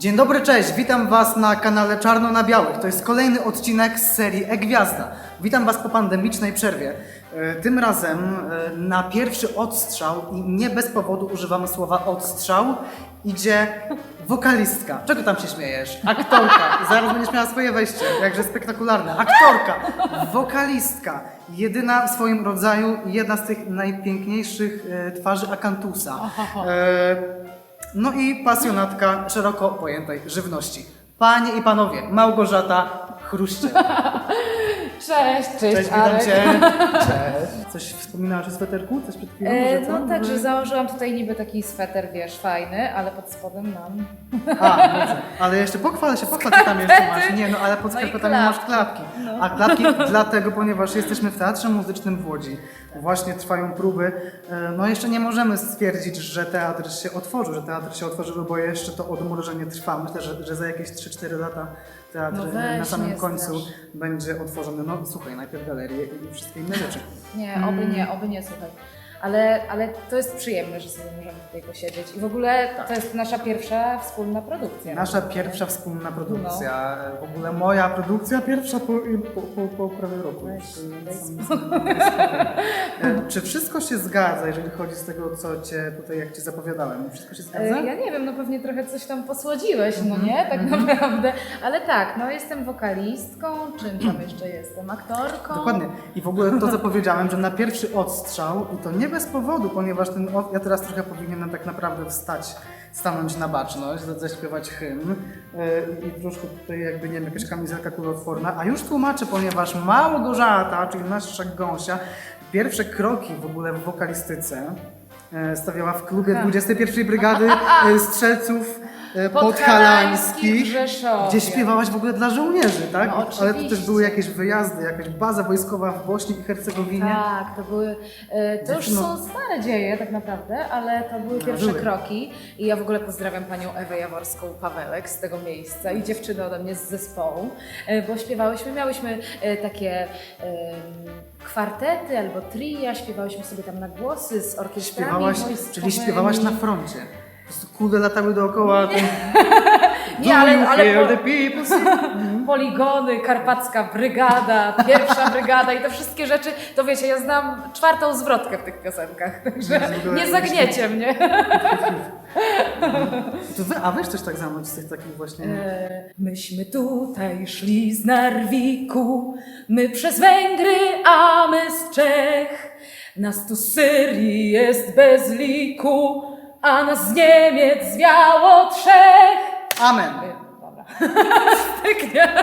Dzień dobry, cześć, witam Was na kanale Czarno na Białych. To jest kolejny odcinek z serii E-Gwiazda. Witam Was po pandemicznej przerwie. E, Tym razem e, na pierwszy odstrzał, i nie bez powodu używamy słowa odstrzał, idzie wokalistka. Czego tam się śmiejesz? Aktorka. Zaraz będziesz miała swoje wejście, jakże spektakularne. Aktorka, wokalistka, jedyna w swoim rodzaju jedna z tych najpiękniejszych e, twarzy Akantusa. E, no i pasjonatka szeroko pojętej żywności. Panie i panowie, Małgorzata Chruszczyk. Cześć, cześć, Cześć, witam Arek. cię. Cześć. Coś wspominałaś o sweterku? Coś przed chwilą? E, no tak, Że- założyłam tutaj niby taki sweter, wiesz, fajny, ale pod spodem mam. A, dobrze. Ale jeszcze pochwal się, pochwal co tam jeszcze masz. Nie, no ale pod No skarpetami masz klapki. klapki. A klapki dlatego, ponieważ jesteśmy w Teatrze Muzycznym w Łodzi. Właśnie trwają próby. E, No jeszcze nie możemy stwierdzić, że teatr się otworzył, że teatr się otworzył, bo jeszcze to odmrożenie trwa. Myślę, że, że za jakieś 3-4 lata teatr No na samym końcu strasz. będzie otworzony. No słuchaj, najpierw galerie i wszystkie inne rzeczy. Nie, Mm. oby nie, oby nie, słuchaj. Ale, ale to jest przyjemne, że sobie możemy tutaj posiedzieć. I w ogóle to jest nasza pierwsza wspólna produkcja. Nasza pierwsza wspólna produkcja, w ogóle moja produkcja pierwsza po, po, po, po prawie roku. Weź, daj E, Czy wszystko się zgadza, jeżeli chodzi z tego, co cię tutaj, jak cię zapowiadałem? Wszystko się zgadza? E, Ja nie wiem, no pewnie trochę coś tam posłodziłeś, no Mhm, nie, tak naprawdę. Ale tak, no jestem wokalistką, czym tam jeszcze jestem? Aktorką. Dokładnie. I w ogóle to, co powiedziałem, że na pierwszy odstrzał, i to nie bez powodu, ponieważ ten, ja teraz trochę powinienem tak naprawdę wstać, stanąć na baczność, za- zaśpiewać hymn e, i troszkę tutaj jakby, nie wiem, jakaś kamizelka kuloodporna, a już tłumaczę, ponieważ Małgorzata, czyli nasza gąsia, pierwsze kroki w ogóle w wokalistyce e, stawiała w klubie 21 Brygady e, Strzelców Podhalańskich, w Rzeszowie. gdzie śpiewałaś w ogóle dla żołnierzy, tak? No, Ale to też były jakieś wyjazdy, jakaś baza wojskowa w Bośni i Hercegowinie. Tak, to były, e, to już Dziewczyno- są stare dzieje tak naprawdę, ale to były No, pierwsze były. kroki i ja w ogóle pozdrawiam panią Ewę Jaworską Pawelek z tego miejsca i dziewczyny ode mnie z zespołu, e, bo śpiewałyśmy, miałyśmy e, takie kwartety albo tria, śpiewałyśmy sobie tam na głosy z orkiestrami Śpiewałaś, czyli śpiewałaś na froncie. Kule latały dookoła. Nie, Nie, ale, ale po, poligony, karpacka brygada, pierwsza brygada i te wszystkie rzeczy, to wiecie, ja znam czwartą zwrotkę w tych piosenkach, także nie zagniecie mnie. To wy, a weź coś tak zamówić z tych takich właśnie... E, Myśmy tutaj szli z Narwiku, my przez Węgry, a my z Czech. Nas tu Syrii jest bez liku, a nas z Niemiec zwiało trzech. Amen. Dobra.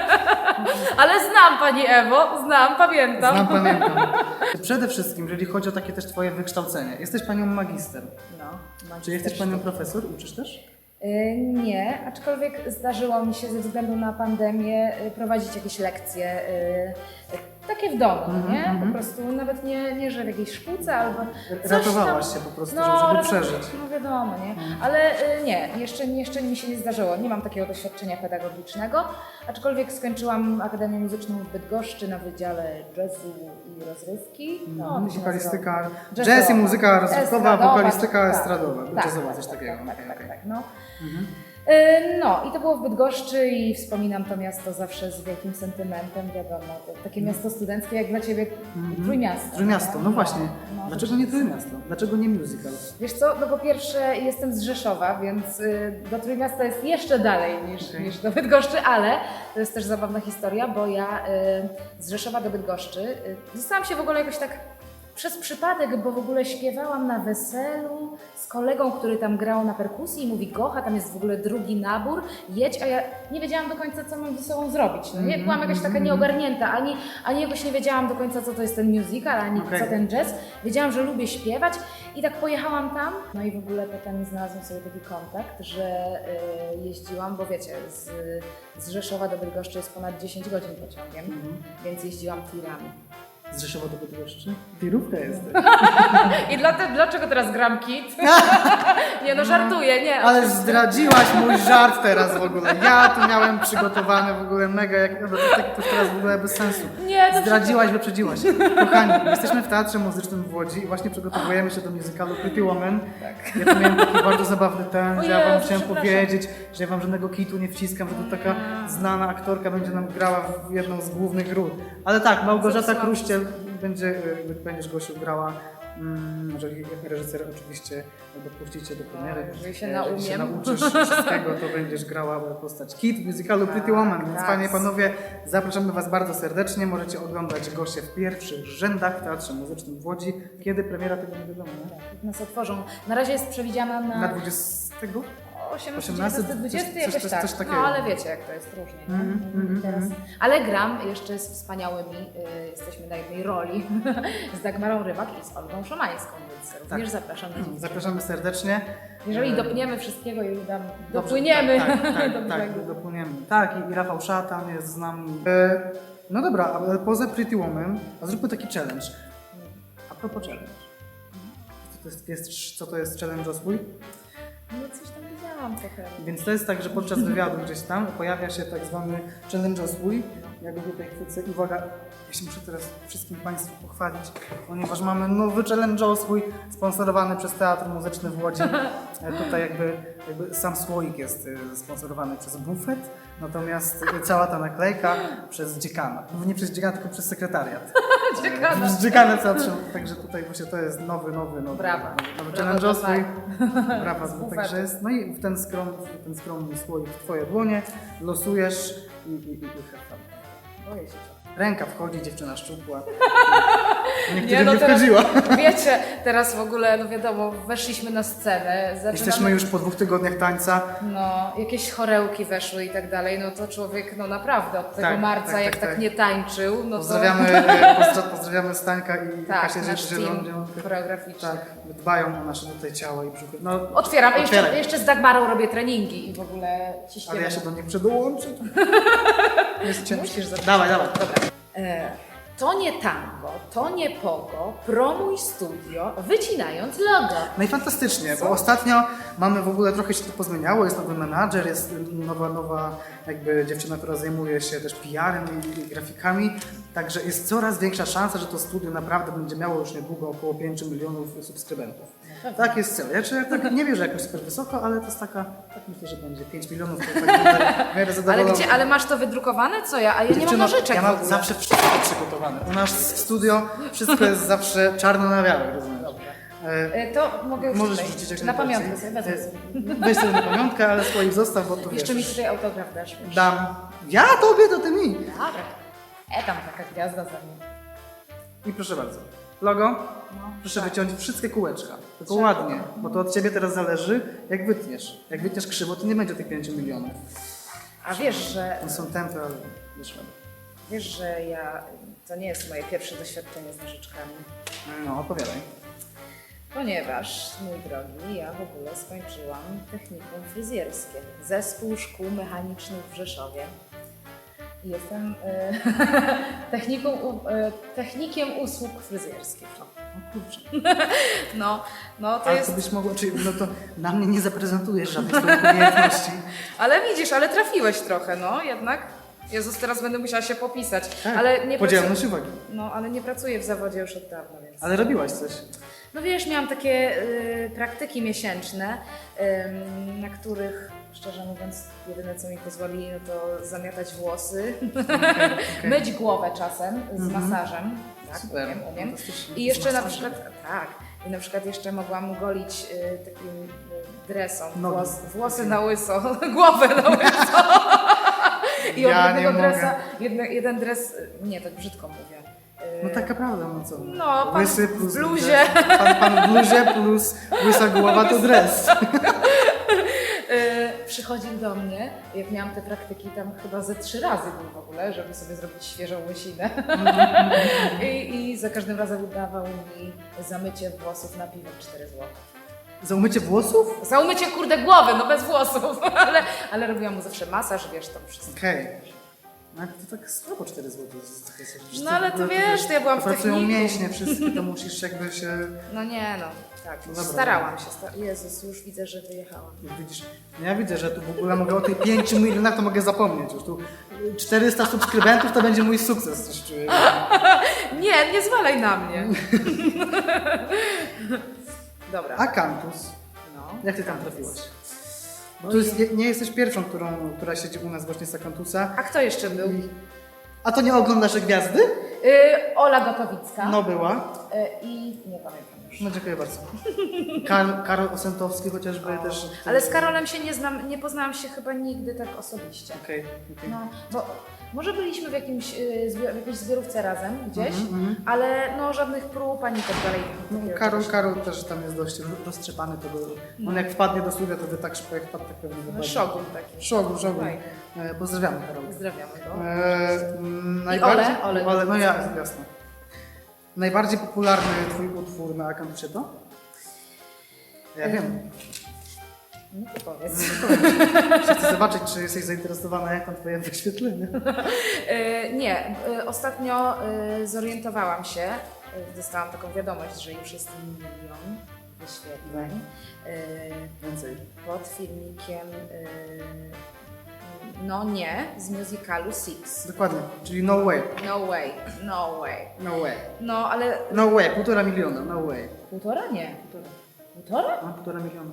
Ale znam Pani Ewo, znam, pamiętam. Znam, pamiętam. Przede wszystkim, jeżeli chodzi o takie też twoje wykształcenie. Jesteś panią magister. No, mam Czy jesteś panią profesor? Uczysz też? Y, Nie, aczkolwiek zdarzyło mi się ze względu na pandemię y, prowadzić jakieś lekcje y, takie w domu, Mhm, nie? mhm. Po prostu nawet nie, nie, że w jakiejś szkółce albo coś Ratowałaś tam. się po prostu, no, żeby przeżyć. No wiadomo, nie? Mhm. Ale y, nie, jeszcze, jeszcze mi się nie zdarzyło. Nie mam takiego doświadczenia pedagogicznego, aczkolwiek skończyłam Akademię Muzyczną w Bydgoszczy na Wydziale Jazzu i Rozrywki. No, Mhm, to się Wokalistyka, nazywa. jazz i muzyka rozrywkowa, Estradowa, wokalistyka tak, estradowa, tak, jazzowa, tak, coś tak, takiego. Tak, tak, Okej, tak, tak, no. Mhm. E, No i to było w Bydgoszczy i wspominam to miasto zawsze z wielkim sentymentem, wiadomo, to takie miasto studenckie jak dla Ciebie Mhm. Trójmiasto. Trójmiasto, no właśnie. no. Dlaczego nie Trójmiasto? Dlaczego nie musical? Wiesz co, no po pierwsze jestem z Rzeszowa, więc y, do Trójmiasta jest jeszcze dalej niż, Okej. niż do Bydgoszczy, ale to jest też zabawna historia, bo ja y, z Rzeszowa do Bydgoszczy y, dostałam się w ogóle jakoś tak przez przypadek, bo w ogóle śpiewałam na weselu z kolegą, który tam grał na perkusji i mówi Gocha, tam jest w ogóle drugi nabór, jedź, a ja nie wiedziałam do końca, co mam ze sobą zrobić. No nie? Mhm, Byłam jakaś taka mhm. nieogarnięta, ani, ani jakoś nie wiedziałam do końca, co to jest ten musical, ani Okej. co ten jazz. Wiedziałam, że lubię śpiewać i tak pojechałam tam. No i w ogóle potem znalazłam sobie taki kontakt, że y, jeździłam, bo wiecie, z, z Rzeszowa do Bydgoszczy jest ponad 10 godzin pociągiem, Mhm. więc jeździłam tirami. Z Rzeszowa do Bydgoszczy? Tirówka jesteś. I dlatego, dlaczego teraz gram kit? nie no, żartuję, nie. Ale zdradziłaś mój żart teraz w ogóle. Ja tu miałem przygotowany w ogóle mega, jak, no to, tak, to teraz w ogóle bez sensu. Nie, to Zdradziłaś, wyprzedziłaś. Kochani, jesteśmy w Teatrze Muzycznym w Łodzi i właśnie przygotowujemy się do musicalu Pretty Woman. Ja tu miałem taki bardzo zabawny ten, że ja wam chciałem powiedzieć, że ja wam żadnego kitu nie wciskam, że to taka znana aktorka będzie nam grała w jedną z głównych ról. Ale tak, Małgorzata Kruściel będzie, będziesz Gosiu grała. Mm, jeżeli reżyser oczywiście dopuścicie do premiery. Jeżeli się Jeżeli się naumiem. nauczysz wszystkiego, to będziesz grała postać Kit w musicalu Pretty Woman. Więc tak. panie i panowie, zapraszamy was bardzo serdecznie. Możecie oglądać Gosię w pierwszych rzędach w Teatrze Muzycznym w Łodzi. Kiedy premiera tego nie wiadomo, nie? Nas otworzą. Na razie jest przewidziana na, Na 20. 18, 18, 19, 20, coś- jakoś coś- tak. coś. No ale wiecie, jak to jest różnie. nie? Mhm, mhm, Teraz. mhm. Ale gram jeszcze z wspaniałymi, y, jesteśmy na jednej roli z Dagmarą Rybak i z Olgą Szomańską, więc również zapraszam dzień. Zapraszamy serdecznie. Jeżeli E, dopniemy wszystkiego i dobrze, dopłyniemy Tak, tak, do tak, brzegu. tak, dopłyniemy. Tak, i, Rafał Szatan jest z nami. E, no dobra, a poza Pretty Woman, a zróbmy taki challenge. A propos challenge. Co to jest, wiesz, co to jest challenge swój? No Więc to jest tak, że podczas wywiadu gdzieś tam pojawia się tak zwany challenge swój. Ja go tutaj chwycę i uwaga, ja się muszę teraz wszystkim Państwu pochwalić, ponieważ mamy nowy challenge swój sponsorowany przez Teatr Muzyczny w Łodzi. E, Tutaj jakby, jakby sam słoik jest e, sponsorowany przez bufet, natomiast cała ta naklejka przez dziekana. No Nie przez dziekana, tylko przez sekretariat. Dziekana teatrze. Także tutaj właśnie to jest nowy, nowy, nowy, Brawa. nowy, challenge dla swój. pani. Brawa, no, bufetu. także jest. No i w ten, skrom, w ten skromny słoik w Twoje dłonie losujesz i, i, i, i. Boję się. Ręka wchodzi, dziewczyna szczupła. Nie, no nie teraz, wchodziła. wiecie, teraz w ogóle, no wiadomo, weszliśmy na scenę, zaczynamy, Jesteśmy już po dwóch tygodniach tańca. no, jakieś chorełki weszły i tak dalej, no to człowiek, no naprawdę, od tego Tak, marca, tak, jak tak, tak, tak. nie tańczył, no Pozdrawiamy, e, pozdra, pozdrawiamy Stańka i to... Tak, Kasię że choreograficzny. tak, dbają o nasze tutaj ciało i brzuchy. No, Otwieram, jeszcze, otwieraj. jeszcze z Dagmarą robię treningi i w ogóle ciśniemy. Ale ja się do nich przedołączę. Jest ciężko. Musisz zacząć. Dawaj, dawaj. Dobra. E, to nie tango, to nie pogo, promuj studio, wycinając logo. No i fantastycznie, bo ostatnio mamy w ogóle trochę się to pozmieniało, jest nowy menadżer, jest nowa, nowa jakby dziewczyna, która zajmuje się też PR-em i, i grafikami, także jest coraz większa szansa, że to studio naprawdę będzie miało już niedługo około 5 milionów subskrybentów. Tak jest cel. Ja czy, tak nie wierzę jakoś super wysoko, ale to jest taka, tak myślę, że będzie 5 milionów, to tak miarę Ale gdzie, ale masz to wydrukowane? Co ja? A ja nie mam nożyczek Ja mam zawsze wszystko przygotowane. U nas w studio wszystko jest zawsze czarno na białe, rozumiesz? E, To mogę już Możesz tutaj, wrzucić jak na najbardziej. pamiątkę sobie wezmę. Weź sobie na pamiątkę, ale swoich zostaw, bo to Jeszcze mi wiesz. tutaj autograf dasz. Dam. Ja tobie, to ty mi. Dobra. E, tam taka gwiazda za mną. I proszę bardzo. Logo, No, proszę tak. wyciąć wszystkie kółeczka. Tylko Trzeba. ładnie, bo to od ciebie teraz zależy, jak wytniesz. Jak wytniesz krzywo, to nie będzie tych 5 milionów. A wiesz, że, To są tempy, ale wyszło. wiesz, że ja, to nie jest moje pierwsze doświadczenie z nożyczkami. No, opowiadaj. Ponieważ, mój drogi, ja w ogóle skończyłam technikum fryzjerskie. Zespół szkół mechanicznych w Rzeszowie. Jestem u- e, technikiem usług fryzjerskich. No. O kurczę. No, no to Ale jest. to byś mogła, czyli no to na mnie nie zaprezentujesz żadnych swoich umiejętności. Ale widzisz, ale trafiłeś trochę, no jednak. Jezus, teraz będę musiała się popisać. ale nie pracuję, Podzielność uwagi. no, ale nie pracuję w zawodzie już od dawna, więc. Ale robiłaś coś. No wiesz, miałam takie y, praktyki miesięczne, ym, na których szczerze mówiąc jedyne co mi pozwoli no to zamiatać włosy, okej. myć głowę czasem z Mhm. masażem. Tak, Super, umiem, umiem. I jeszcze na przykład, tak, i na przykład jeszcze mogłam golić y, takim y, dresom, włos, włosy na łyso, głowę na łyso. I od Ja nie jednego dresa, jedne, jeden dres, y, nie, tak brzydko mówię. Y, No taka prawda, no co? No, pan Łysy w plus bluzie. Dres. Pan, pan w bluzie plus łysa głowa to dres. E, przychodził do mnie, jak miałam te praktyki, tam chyba ze trzy razy był w ogóle, żeby sobie zrobić świeżą łysinę. I, I za każdym razem udawał mi zamycie włosów na piwo 4 zł. Za umycie włosów? Za umycie kurde głowy, no bez włosów, ale, ale robiłam mu zawsze masaż, wiesz, to wszystko. Okej. No, ale to tak słabo 4 zł. No, ale to wiesz, to ja byłam w Pracują mięśnie wszystkie, to musisz jakby się... No nie no, tak. No dobra. Starałam się. Sta- Jezus, już widzę, że wyjechałam. Widzisz, no ja widzę, że tu w ogóle mogę o tych 5 milionach to mogę zapomnieć. Już tu 400 subskrybentów to będzie mój sukces, coś czuję. Nie, nie zwalaj na mnie. Dobra. A kampus? No. Jak ty tam trafiłaś? Bo tu jest, nie, nie jesteś pierwszą, którą, która siedzi u nas właśnie z Akantusa. A kto jeszcze był? A to nie oglądasz Gwiazdy? Y, Ola Gotowicka. No była. Y, I nie pamiętam już. No dziękuję bardzo. Karol, Karol Osentowski chociażby też. Ale z Karolem się nie znam, nie poznałam się chyba nigdy tak osobiście. Okej, okej. No, bo może byliśmy w, jakimś, y, w jakiejś zbiorówce razem gdzieś, Mhm, mhm. ale no żadnych prób ani tak dalej. No, takiego Karol, czegoś. Karol też tam jest dość roztrzepany, to był, on jak wpadnie do studia, to by tak szybko jak wpadł, tak pewnie No, wypadnie. Szogun taki. Szogun, szogun. Fajny. E, pozdrawiamy Karol. Pozdrawiamy go. E, mm, najbardziej, Ole, Ole. No ja, jasne. Najbardziej popularny twój utwór na Akantusie to? Ja wiem. No to powiedz. Chcę zobaczyć, czy jesteś zainteresowana, jak tam twoje wyświetlenie. Y, nie, y, ostatnio y, zorientowałam się, dostałam taką wiadomość, że już jest milion wyświetleń Więcej. pod filmikiem No nie, z musicalu Six. Dokładnie, czyli no way. No way, no way. No way. No ale No way, półtora miliona, no way. półtora nie. Półtora? No, półtora miliona.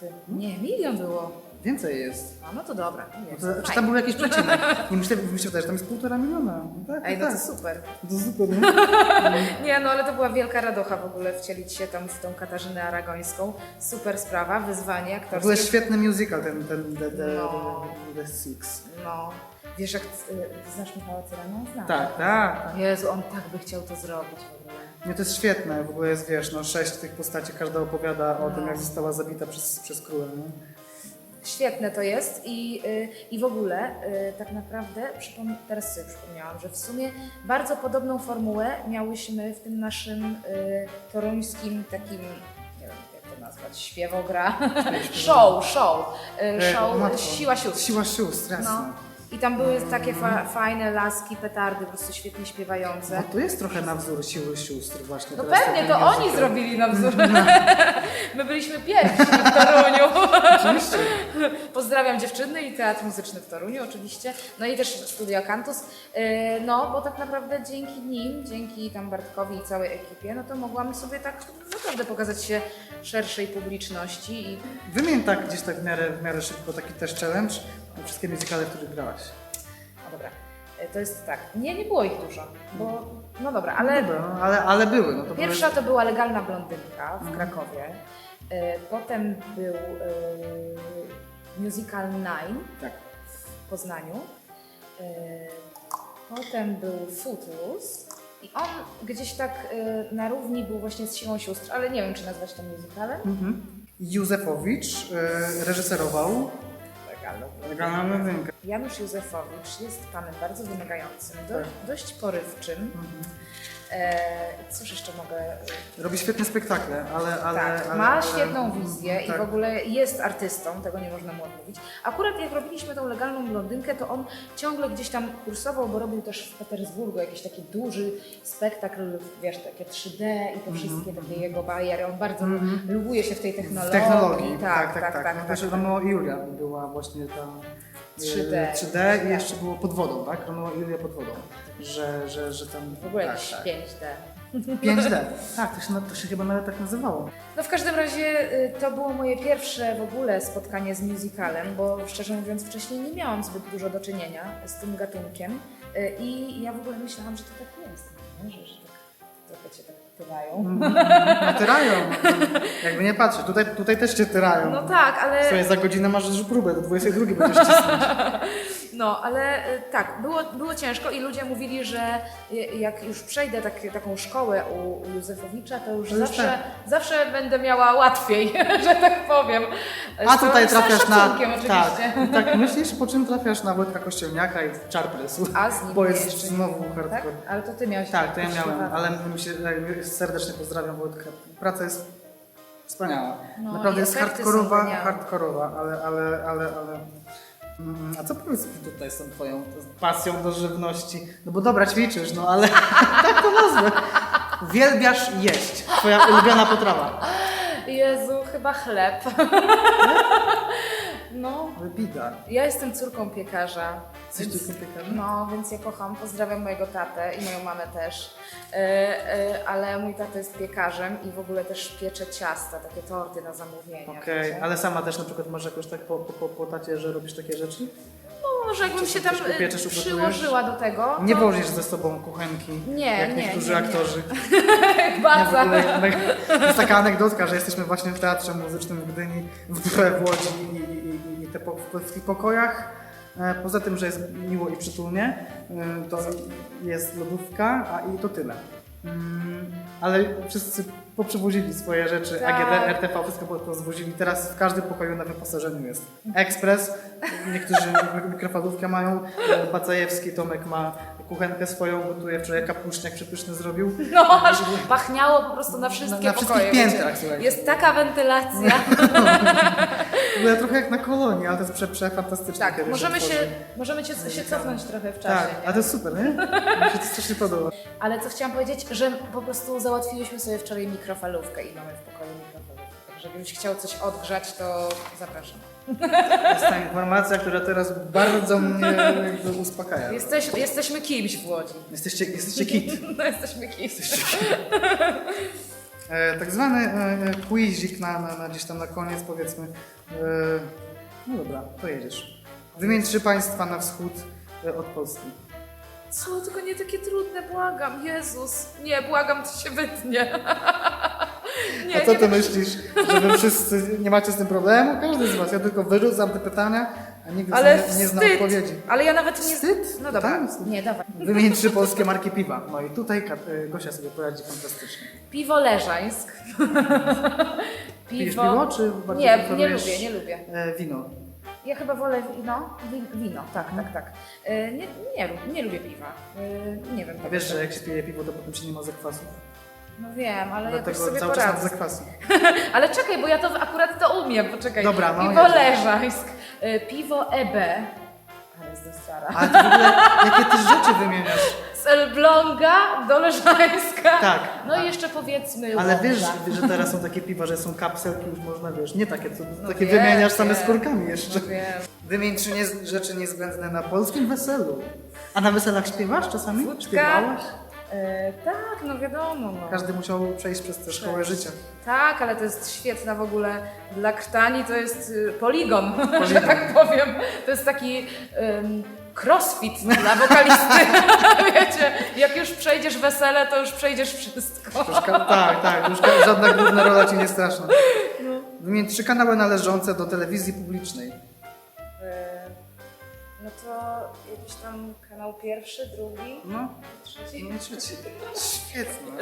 Ty. Nie, milion było. Więcej jest. A, no to dobra. No Jest. to, czy tam był jakiś przecinek? Nie myślę, myślę że tam jest półtora miliona. No tak, Ej, no tak. to super. To super, nie? Nie, no ale to była wielka radocha w ogóle wcielić się tam w tą Katarzynę Aragońską. Super sprawa, wyzwanie W ogóle aktorskie. świetny musical ten, ten The, the, No. the, the Six. No. Wiesz, jak y, znasz Michała Cyrana? Znam. Tak. tak. Jezu, on tak by chciał to zrobić w ogóle. Nie, to jest świetne. W ogóle jest, wiesz, no sześć tych postaci, każda opowiada o No. tym, jak została zabita przez, przez króla, nie? Świetne to jest i, y, i w ogóle y, tak naprawdę przypom- teraz sobie przypomniałam, że w sumie bardzo podobną formułę miałyśmy w tym naszym y, toruńskim takim, nie wiem jak to nazwać, śpiewogra, show, show, y, E, show matko. Siła Sióstr. Siła sióstr, jasne. No. I tam były takie fa- fajne laski, petardy, po prostu świetnie śpiewające. No to jest trochę na wzór siły sióstr właśnie. No teraz pewnie, to oni zrobili na wzór. My byliśmy pierwsi w Toruniu. Oczywiście. Pozdrawiam dziewczyny i Teatr Muzyczny w Toruniu oczywiście, no i też Studio Cantus. Yy, No, bo tak naprawdę dzięki nim, dzięki tam Bartkowi i całej ekipie, no to mogłam sobie tak naprawdę pokazać się szerszej publiczności i Wymień tak gdzieś tak w miarę, w miarę szybko taki też challenge wszystkie musicale, w których grałaś. no dobra. Yy, To jest tak, nie, nie było ich dużo, bo no dobra, ale Dobra, no, ale, ale były. No to Pierwsza to była legalna blondynka Mhm. w Krakowie. E, Potem był e, musical Nine. Tak. w Poznaniu. E, Potem był Footloose. I on gdzieś tak e, na równi był właśnie z Siłą Sióstr, ale nie wiem, czy nazwać to musicalem. Mhm. Józefowicz e, reżyserował Legalną. Janusz Józefowicz jest panem bardzo wymagającym, do, Tak. dość porywczym. Mhm. E, cóż jeszcze mogę e, Robi świetne spektakle, ale... ale tak, ale, ma ale, świetną wizję i tak. w ogóle jest artystą, tego nie można mu odmówić. Akurat jak robiliśmy tą legalną blondynkę, to on ciągle gdzieś tam kursował, bo robił też w Petersburgu jakiś taki duży spektakl, wiesz, takie 3D i te wszystkie takie jego bariery. On bardzo lubuje się w tej Mhm. W technologii. technologii, tak, tak, tak. tak, No też Romeo i Julia była właśnie tam... e, 3D. 3D i jeszcze było pod wodą, tak? I Julia pod wodą. Że, że, że tam... W ogóle tak, jakieś tak. 5D. 5D. Tak, to się, to się chyba nawet tak nazywało. No w każdym razie y, to było moje pierwsze w ogóle spotkanie z musicalem, bo szczerze mówiąc wcześniej nie miałam zbyt dużo do czynienia z tym gatunkiem y, i ja w ogóle myślałam, że to tak jest, nie? Że, że tak trochę cię tak tyrają. No tyrają. Jakby nie patrzeć. Tutaj, tutaj też cię tyrają. No tak, ale, Słuchaj, za godzinę masz już próbę, do 22 będziesz cisnąć. no, ale y, tak, było, było ciężko i ludzie mówili, że jak już przejdę tak, taką szkołę u, Józefowicza, to już To zawsze, tak. zawsze będę miała łatwiej, że tak powiem. A tutaj trafiasz na... Tak, tak myślisz, po czym trafiasz na Wojtka Kościelniaka i w Czarpresu. A z nim Bo jest jeszcze znowu Tak? hardcore. Ale to ty miałeś Tak, to ja miałem, ale my się, serdecznie pozdrawiam Wojtka. Praca jest wspaniała. No, Naprawdę jest hardkorowa, hardkorowa, ale, ale, ale, ale Mm, A co powiedz mi tutaj z tą twoją pasją do żywności? No bo dobra, ćwiczysz, no ale tak to nazwę. Uwielbiasz jeść. Twoja ulubiona potrawa. Jezu, chyba chleb. No, Ale bida. ja jestem córką piekarza. Jesteś więc- córką piekarza? No, więc ja kocham. Pozdrawiam mojego tatę i moją mamę też. E, e, ale mój tata jest piekarzem i w ogóle też piecze ciasta, takie torty na zamówienie. Okej, wiecie. ale sama też na przykład masz jakoś tak po, po, po, po tacie, że robisz takie rzeczy? Może jakbym się tam upieczesz, ugotujesz? przyłożyła do tego. Nie to... wozisz ze sobą kuchenki, Nie, jak nie, niektórzy nie, nie. aktorzy. Nie, w Baza. ogóle, jest taka anegdotka, że jesteśmy właśnie w Teatrze Muzycznym w Gdyni, w, w Łodzi i, i, i, i te po, w, w tych pokojach, e, poza tym, że jest miło i przytulnie, e, to jest lodówka, a i to tyle. Mm, ale wszyscy poprzywozili swoje rzeczy, Tak. AGD, RTV, wszystko po- pozwozili. Teraz w każdym pokoju na wyposażeniu jest ekspres, niektórzy mikrofalówkę mają, Bacajewski Tomek ma kuchenkę swoją, gotuje, wczoraj kapuszniak przepyszny zrobił. No, aż pachniało po prostu na wszystkie Na- na wszystkich pokoje. piętrach, wiecie. słuchajcie. Jest taka wentylacja. W ogóle trochę jak na kolonii, ale to jest prze, prze fantastyczne. tak, możemy się, możemy się, się cofnąć trochę w czasie. Tak, nie? ale to jest super, nie? Mi się to strasznie podoba. Ale co chciałam powiedzieć, że po prostu załatwiłyśmy sobie wczoraj mikrofalówkę i mamy w pokoju mikrofalówkę. Także gdybyś chciał coś odgrzać, to zapraszam. To jest ta informacja, która teraz bardzo mnie jakby uspokaja. Jesteś, jesteśmy kimś w Łodzi. Jesteście, jesteście kit. No jesteśmy kimś. E, tak zwany e, quizik na, na, na gdzieś tam na koniec powiedzmy. E, no dobra, to jedziesz. Wymień trzy państwa na wschód e, od Polski. Co, tylko nie takie trudne, błagam. Jezus. Nie, błagam, to się wytnie. Nie, A co nie ty myślisz, że wy wszyscy nie macie z tym problemu? Każdy z was. Ja tylko wyrzucam te pytania, a nikt Ale nie, nie zna wstyd. odpowiedzi. Ale ja nawet nie... Wstyd? No dobra. Tak, wstyd. Nie, dawaj. Wymień trzy polskie marki piwa. No i tutaj Kat- y, Gosia sobie poradzi fantastycznie. Piwo Leżańsk. Pijesz piwo, czy bardziej Nie, nie preferujesz, lubię, nie lubię. e, Wino. Ja chyba wolę wino. Wi- Wino, tak, tak, tak. E, Nie, nie, nie lubię piwa. E, Nie wiem. A tak wiesz, że jak się pije piwo, to potem się nie ma zakwasów. No wiem, ale jakoś Dlatego sobie cały czas mam poradzę. zakwasy. Ale czekaj, bo ja to akurat to umiem, poczekaj. Dobra, no, Piwo jedziesz. Leżańsk, e, piwo EB. Ale jest do stara. Ale ty w ogóle, jakie ty rzeczy wymieniasz? Z Elbląga do Leżańska. Tak. No i jeszcze powiedzmy Ale Łomża. wiesz, że teraz są takie piwa, że są kapselki, już można, wiesz, nie takie, co, No takie wiem, wymieniasz same wiem. skórkami jeszcze. No wiem. Wymień trzy nie, rzeczy niezbędne na polskim weselu. A na weselach śpiewasz czasami? Wódka. Śpiewałaś? E, tak, no wiadomo. No. Każdy musiał przejść przez tę szkołę życia. Tak, ale to jest świetna w ogóle dla krtani, to jest y, poligon, że tak powiem. To jest taki ym, crossfit dla wokalisty. Wiecie, jak już przejdziesz wesele, to już przejdziesz wszystko. Ka- tak, tak, już żadna główna rola ci nie straszna. Wymień trzy kanały należące do telewizji publicznej. E, no to jakiś tam kanał pierwszy, drugi, No, trzeci. no trzeci. Świetnie.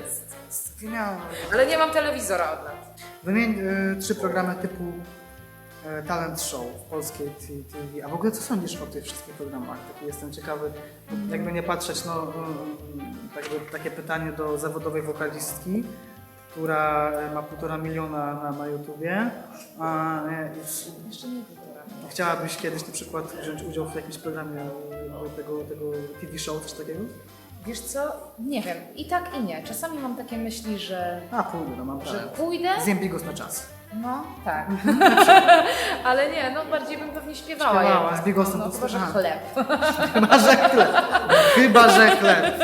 Wspaniałe. Ale nie mam telewizora od lat. Wymień y, trzy programy typu y, talent show w polskiej t- TV. A w ogóle co sądzisz o tych wszystkich programach? Taki jestem ciekawy, jakby nie patrzeć, no, y, jakby takie pytanie do zawodowej wokalistki, która y, ma półtora miliona na, na YouTubie. A, y, i- Jeszcze nie półtora. Chciałabyś kiedyś na przykład wziąć udział w jakimś programie tego, tego TV show, coś takiego? Wiesz co? Nie wiem. I tak i nie. Czasami mam takie myśli, że, A, pójdę, no mam że plan. pójdę. Zjem na czas. No, tak. Ale nie, no bardziej bym pewnie śpiewała. Śpiewała, jednak. z bigosem No, chyba, że chleb. Chyba, że chleb. Chyba, że chleb.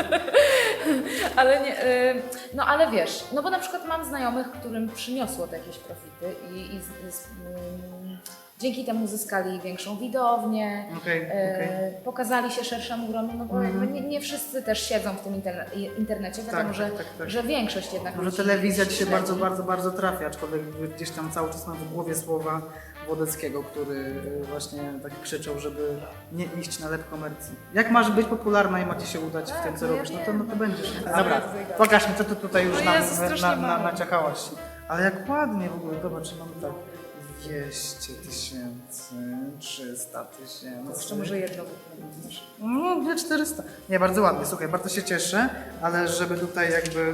Ale nie, y, no ale wiesz, no bo na przykład mam znajomych, którym przyniosło to jakieś profity i, i z, z, ym, dzięki temu zyskali większą widownię, Okej, e, okej. pokazali się szerszemu gronu, no bo jakby nie, nie wszyscy też siedzą w tym interne, internecie, wiadomo, Tak, że, tak, tak, tak. że większość jednak Może telewizja dzisiaj śledzi. bardzo, bardzo, bardzo trafia, aczkolwiek gdzieś tam cały czas mam w głowie słowa Wodeckiego, który y, właśnie tak krzyczał, żeby nie iść na lep komercji. Jak masz być popularna i ma ci się udać w Tak, tym, co no ja robisz, no to, no to będziesz. Dobra, pokaż mi, co ty tutaj już No nam, Jezu, strasznie na, na, mało. naciakałaś. Ale jak ładnie w ogóle, zobacz, mamy tak 200 tysięcy, 300 tysięcy. Jeszcze może jedno wypłynąć. No, dwie 400. Nie, bardzo ładnie, słuchaj, bardzo się cieszę, ale żeby tutaj jakby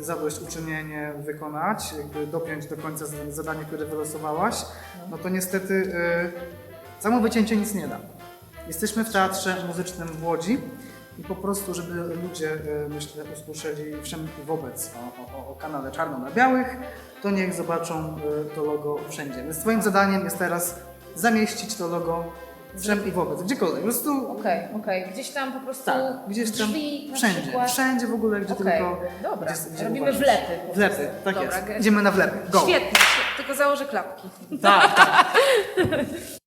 y, zadośćuczynienie wykonać, jakby dopiąć do końca z- zadanie, które wylosowałaś, no to niestety y, samo wycięcie nic nie da. Jesteśmy w Teatrze Muzycznym w Łodzi i po prostu, żeby ludzie, e, myślę, usłyszeli wszem i wobec o, o, o kanale Czarno na Białych, to niech zobaczą e, to logo wszędzie. Więc twoim zadaniem jest teraz zamieścić to logo wszem i wobec, gdziekolwiek. Po prostu Okej, okej. Gdzieś tam po prostu tak, gdzieś tam, drzwi wszędzie, przykład. wszędzie w ogóle, gdzie Okej, tylko... dobra. gdzie- gdzie Robimy uważasz. wlepy Wlepy, tak Dobra, jest. Idziemy na wlepy. Go. Świetnie, świetnie, tylko założę klapki. Tak, tak.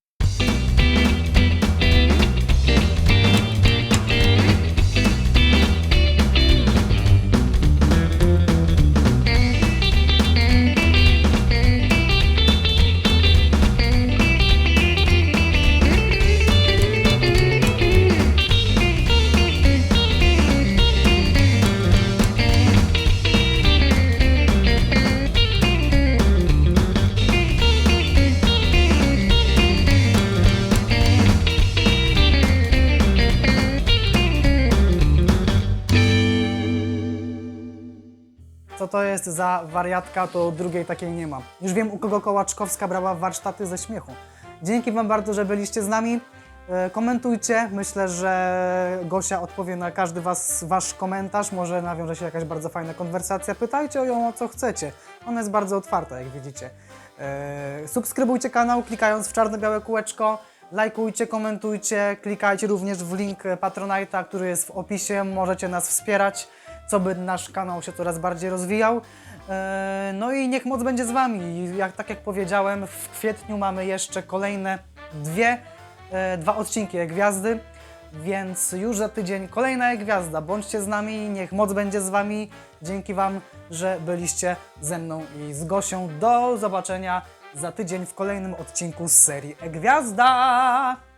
za wariatka, to drugiej takiej nie ma. Już wiem, u kogo Kołaczkowska brała warsztaty ze śmiechu. Dzięki Wam bardzo, że byliście z nami. E, Komentujcie. Myślę, że Gosia odpowie na każdy was, Wasz komentarz. Może nawiąże się jakaś bardzo fajna konwersacja. Pytajcie o ją o co chcecie. Ona jest bardzo otwarta, jak widzicie. E, Subskrybujcie kanał, klikając w czarno-białe kółeczko. Lajkujcie, komentujcie, klikajcie również w link Patronite'a, który jest w opisie. Możecie nas wspierać, co by nasz kanał się coraz bardziej rozwijał. E, No i niech moc będzie z Wami. Jak, tak jak powiedziałem, w kwietniu mamy jeszcze kolejne dwie, e, dwa odcinki Gwiazdy, więc już za tydzień kolejna Gwiazda. Bądźcie z nami, niech moc będzie z Wami. Dzięki Wam, że byliście ze mną i z Gosią. Do zobaczenia za tydzień w kolejnym odcinku z serii Gwiazda.